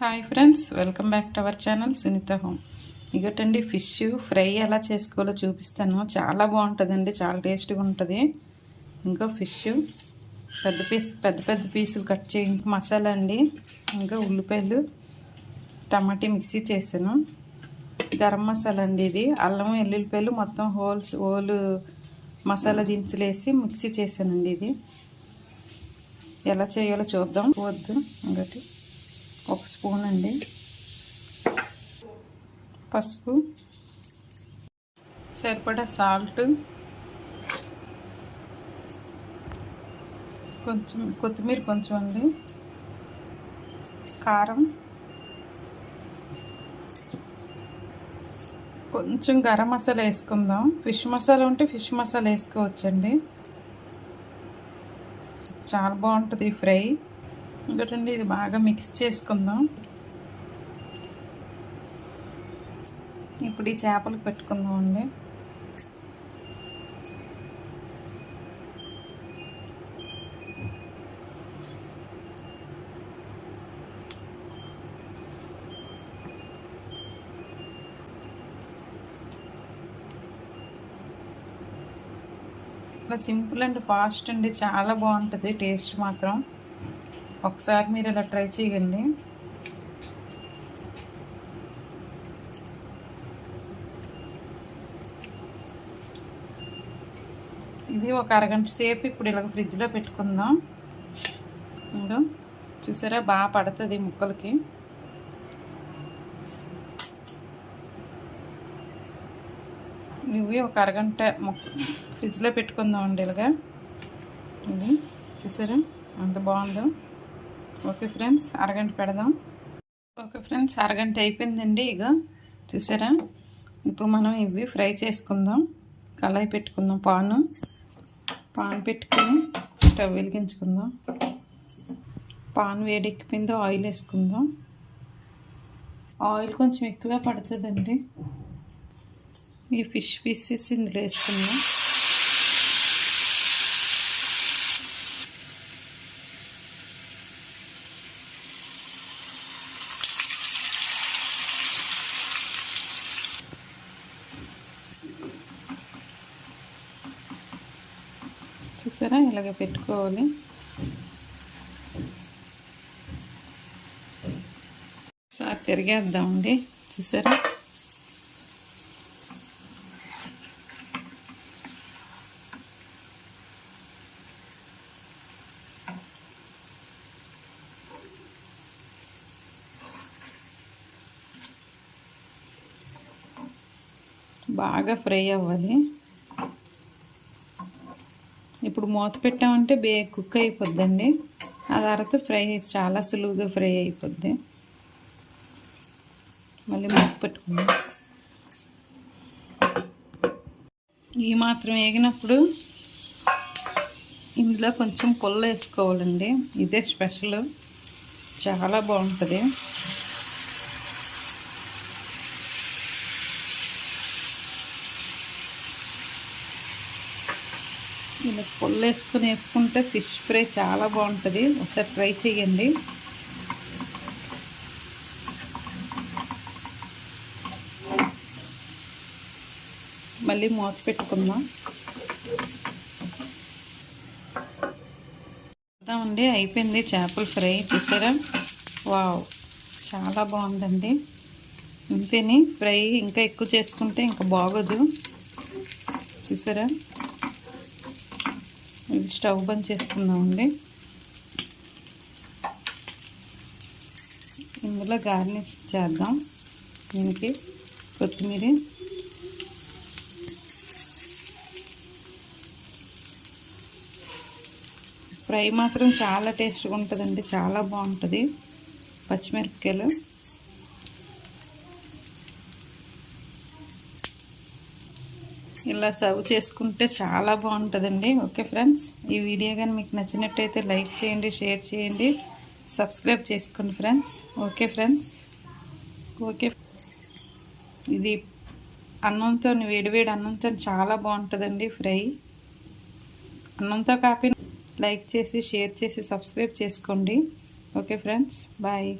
Hi friends welcome back to our channel Sunitha home. ఇగటండి fish fry ఎలా చేసుకోవాలో చూపిస్తాను. చాలా బాగుంటుందండి చాలా టేస్ట్గా ఉంటుంది. ఇంకా ఫిష్ పెద్ద పీస్ పెద్ద పెద్ద పీసులు కట్ చేయి ఇంకా మసాలా అండి ఇంకా ఉల్లిపాయలు టమాటీ మిక్సీ చేశాను. గరం మసాలా అండి ఇది. అల్లం ఎల్లుల్లిపాయలు మొత్తం హోల్స్ హోల్ మసాలా దించులేసి మిక్సీ చేశానండి ఇది. ఎలా చేయాలో చూద్దాం. వద్దు ఇంకటి. ఒక స్పూన్ అండి. పసుపు. సరిపడా సాల్ట్. కొంచెం కొత్తిమీర కొంచెం అండి. కారం. కొంచెం గరం మసాలా వేసుకుందాం. ఫిష్ మసాలా ఉంటే ఫిష్ మసాలా వేసుకోవచ్చండి. చాలా బాగుంటుంది ఫ్రై. ఇంకోటండి ఇది బాగా మిక్స్ చేసుకుందాం. ఇప్పుడు ఈ చేపలు పెట్టుకుందాం అండి ఇలా సింపుల్ అండ్ ఫాస్ట్ అండి చాలా బాగుంటుంది టేస్ట్ మాత్రం. ఒకసారి మీరు ఇలా ట్రై చేయండి. ఇది ఒక అరగంట సేపు ఇప్పుడు ఇలాగ ఫ్రిడ్జ్లో పెట్టుకుందాం. ఇంకా చూసారా? బాగా పడుతుంది ముక్కలకి. ఇవి ఒక అరగంట ఫ్రిడ్జ్లో పెట్టుకుందాం అండి ఇలాగా. ఇది చూసారా? అంత బాగుందో? ఓకే ఫ్రెండ్స్ అరగంట పెడదాం. ఓకే ఫ్రెండ్స్ అరగంట అయిపోయిందండి ఇక. చూసారా? ఇప్పుడు మనం ఇవి ఫ్రై చేసుకుందాం. కళాయి పెట్టుకుందాం పాను. పాన్ పెట్టుకుని స్టవ్ వెలిగించుకుందాం. పాన్ వేడెక్కిపోయింది ఆయిల్ వేసుకుందాం. ఆయిల్ కొంచెం ఎక్కువే పడుతుందండి. ఈ ఫిష్ పీసెస్ ఇందులో వేసుకుందాం. చూసారా? ఇలాగ పెట్టుకోవాలి. సార్ తిరిగేద్దామండి. చూసారా? బాగా ఫ్రై అవ్వాలి. ఇప్పుడు మూత పెట్టామంటే బే కుక్ అయిపోద్దండి. ఆ తర్వాత ఫ్రై చాలా సులువుగా ఫ్రై అయిపోద్ది. మళ్ళీ మూత పెట్టుకుందాం. ఈ మాత్రం వేగినప్పుడు ఇందులో కొంచెం పుల్ల వేసుకోవాలండి. ఇదే స్పెషల్. చాలా బాగుంటుంది. ఇలా పొల్లు వేసుకొని వేసుకుంటే ఫిష్ ఫ్రై చాలా బాగుంటుంది. ఒకసారి ట్రై చేయండి మళ్ళీ మూత పెట్టుకుందాం. అండి అయిపోయింది చేపల ఫ్రై. చూసారా? వావ్ చాలా బాగుందండి. అంతేని ఫ్రై ఇంకా ఎక్కువ చేసుకుంటే ఇంకా బాగోదు. చూసారా? ఇది స్టవ్ బంద్ చేసుకుందామండి. ఇందులో గార్నిష్ చేద్దాం. దీనికి కొత్తిమీర. ఫ్రై మాత్రం చాలా టేస్ట్గా ఉంటుందండి చాలా బాగుంటుంది. పచ్చిమిరపకాయలు. ఇలా సర్వ్ చేసుకుంటే చాలా బాగుంటుందండి. ఓకే ఫ్రెండ్స్ ఈ వీడియో కానీ మీకు నచ్చినట్టయితే లైక్ చేయండి షేర్ చేయండి సబ్స్క్రైబ్ చేసుకోండి ఫ్రెండ్స్. Okay friends okay. ఇది అన్నంతో వేడివేడి అన్నంతో చాలా బాగుంటుందండి ఫ్రై. అన్నంతో కాపీ లైక్ చేసి షేర్ చేసి సబ్స్క్రైబ్ చేసుకోండి. Okay friends bye.